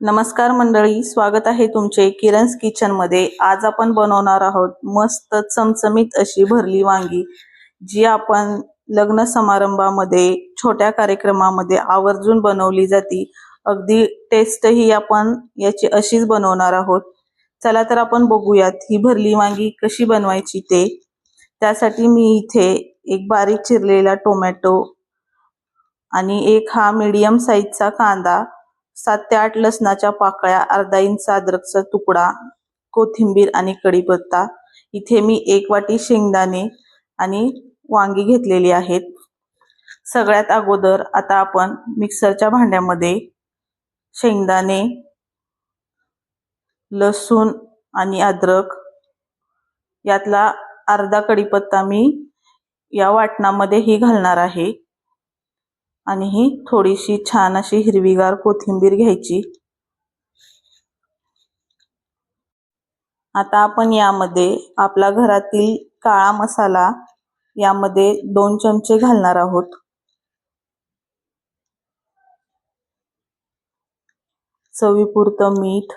नमस्कार मंडळी स्वागत आहे तुमचे किरण्स किचनमध्ये आज आपण बनवणार आहोत मस्त चमचमीत अशी भरली वांगी जी आपण लग्न समारंभामध्ये छोट्या कार्यक्रमामध्ये आवर्जून बनवली जाती. अगदी टेस्टही आपण याची अशीच बनवणार आहोत. चला तर आपण बघूयात ही भरली वांगी कशी बनवायची ते. त्यासाठी मी इथे एक बारीक चिरलेला टोमॅटो आणि एक हा मीडियम साईजचा कांदा सात ते आठ लसणाच्या पाकळ्या अर्धा इंच अद्रकचा तुकडा कोथिंबीर आणि कढीपत्ता. इथे मी एक वाटी शेंगदाणे आणि वांगी घेतलेली आहेत. सगळ्यात अगोदर आता आपण मिक्सरच्या भांड्यामध्ये शेंगदाणे लसूण आणि अद्रक यातला अर्धा कढीपत्ता मी या वाटणामध्ये ही घालणार आहे. आणि ही थोडीशी छान अशी हिरवीगार कोथिंबीर घ्यायची. आता आपण यामध्ये आपला घरातील काळा मसाला यामध्ये दोन चमचे घालणार आहोत. चवीपुरतं मीठ.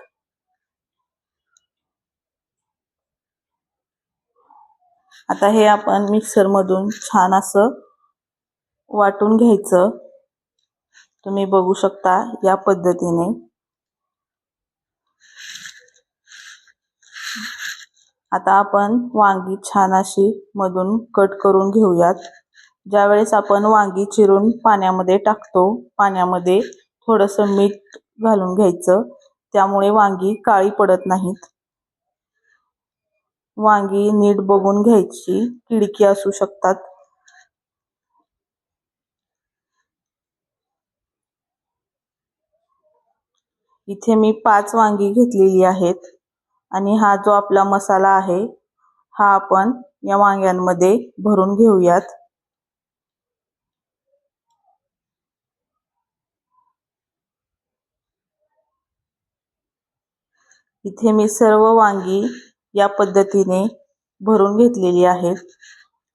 आता हे आपण मिक्सर मधून छान असं वाटून घ्यायचं. तुम्ही बघू शकता या पद्धतीने. आता आपण वांगी छान अशी मधून कट करून घेऊयात. ज्यावेळेस आपण वांगी चिरून पाण्यामध्ये टाकतो पाण्यामध्ये थोडस मीठ घालून घ्यायचं. त्यामुळे वांगी काळी पडत नाहीत. वांगी नीट बघून घ्यायची. किडकी असू शकतात. इथे मी पाच वांगी घेतलेली आहेत. आणि हा जो आपला मसाला आहे हा आपण या वांग्यांमध्ये भरून घेऊयात. इथे मी सर्व वांगी या पद्धतीने भरून घेतलेली आहेत.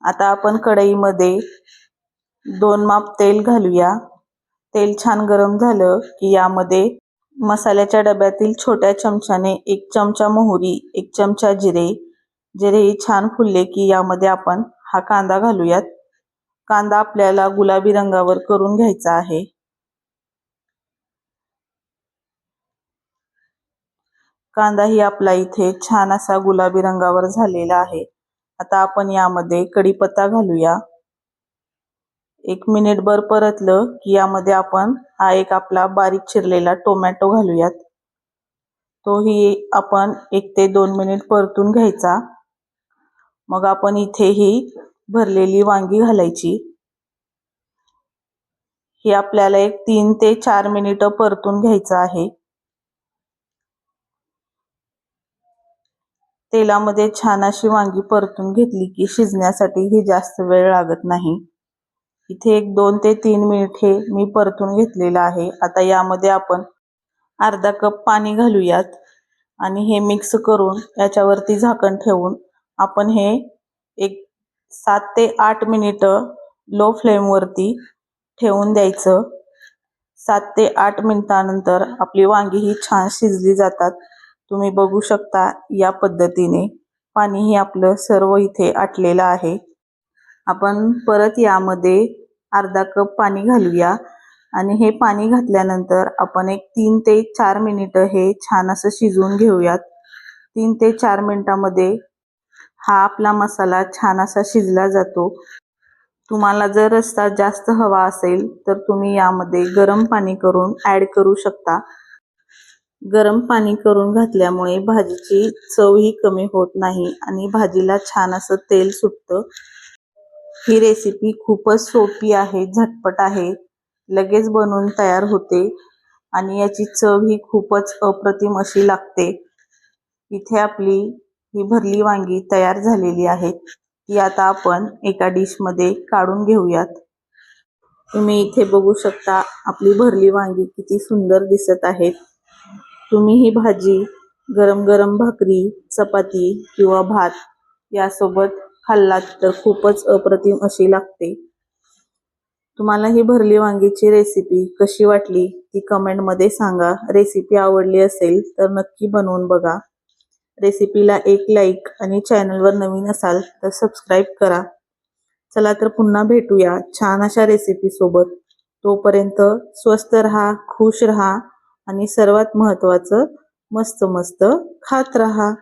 आता आपण कढईमध्ये दोन माप तेल घालूया. तेल छान गरम झालं की यामध्ये मसाल्याच्या डब्यातील छोट्या चमच्याने एक चमचा मोहरी एक चमचा जिरे. जिरे ही छान फुलले की यामध्ये आपण हा कांदा घालूयात. कांदा आपल्याला गुलाबी रंगावर करून घ्यायचा आहे. कांदा ही आपला इथे छान असा गुलाबी रंगावर झालेला आहे. आता आपण यामध्ये कढीपत्ता घालूया. एक मिनिटभर परतलं की यामध्ये आपण हा एक आपला बारीक चिरलेला टोमॅटो घालूयात. तोही आपण एक ते दोन मिनिट परतून घ्यायचा. मग आपण इथे ही भरलेली वांगी घालायची. ही आपल्याला एक तीन ते चार मिनिट परतून घ्यायचं आहे. तेलामध्ये छान अशी वांगी परतून घेतली की शिजण्यासाठी ही जास्त वेळ लागत नाही. इथे एक दोन ते तीन मिनिट हे मी परतून घेतलेलं आहे. आता यामध्ये आपण अर्धा कप पाणी घालूयात. आणि हे मिक्स करून याच्यावरती झाकण ठेवून आपण हे एक सात ते आठ मिनिटं लो फ्लेमवरती ठेवून द्यायचं. सात ते आठ मिनिटानंतर आपली वांगी ही छान शिजली जातात. तुम्ही बघू शकता या पद्धतीने पाणी हे आपलं सर्व इथे आटलेलं आहे. आपण परत यामध्ये अर्धा कप पाणी घालूया. आणि हे पाणी घातल्यानंतर आपण एक तीन ते चार मिनिटं हे छान असं शिजवून घेऊयात. तीन ते चार मिनिटामध्ये हा आपला मसाला छान असा शिजला जातो. तुम्हाला जर रस्ता जास्त हवा असेल तर तुम्ही यामध्ये गरम पाणी करून ॲड करू शकता. गरम पाणी करून घातल्यामुळे भाजीची चवही कमी होत नाही आणि भाजीला छान असं तेल सुटतं. ही रेसिपी खूपच सोपी आहे झटपट आहे. लगेच बनवून तयार होते आणि याची चव ही खूपच अप्रतिम अशी लागते. इथे आपली ही भरली वांगी तयार झालेली आहेत ती आता आपण एका डिशमध्ये काढून घेऊयात. तुम्ही इथे बघू शकता आपली भरली वांगी किती सुंदर दिसत आहेत तुम्ही ही भाजी गरम गरम भाकरी चपाती किंवा भात यासोबत खाल्लात तर खूपच अप्रतिम अशी लागते. तुम्हाला ही भरली वांगीची रेसिपी कशी वाटली ती कमेंटमध्ये सांगा. रेसिपी आवडली असेल तर नक्की बनवून बघा. रेसिपीला एक लाईक आणि चॅनलवर नवीन असाल तर सबस्क्राईब करा. चला तर पुन्हा भेटूया छान अशा रेसिपी सोबत. तोपर्यंत स्वस्त रहा खुश रहा आणि सर्वात महत्त्वाचं मस्त मस्त खात रहा.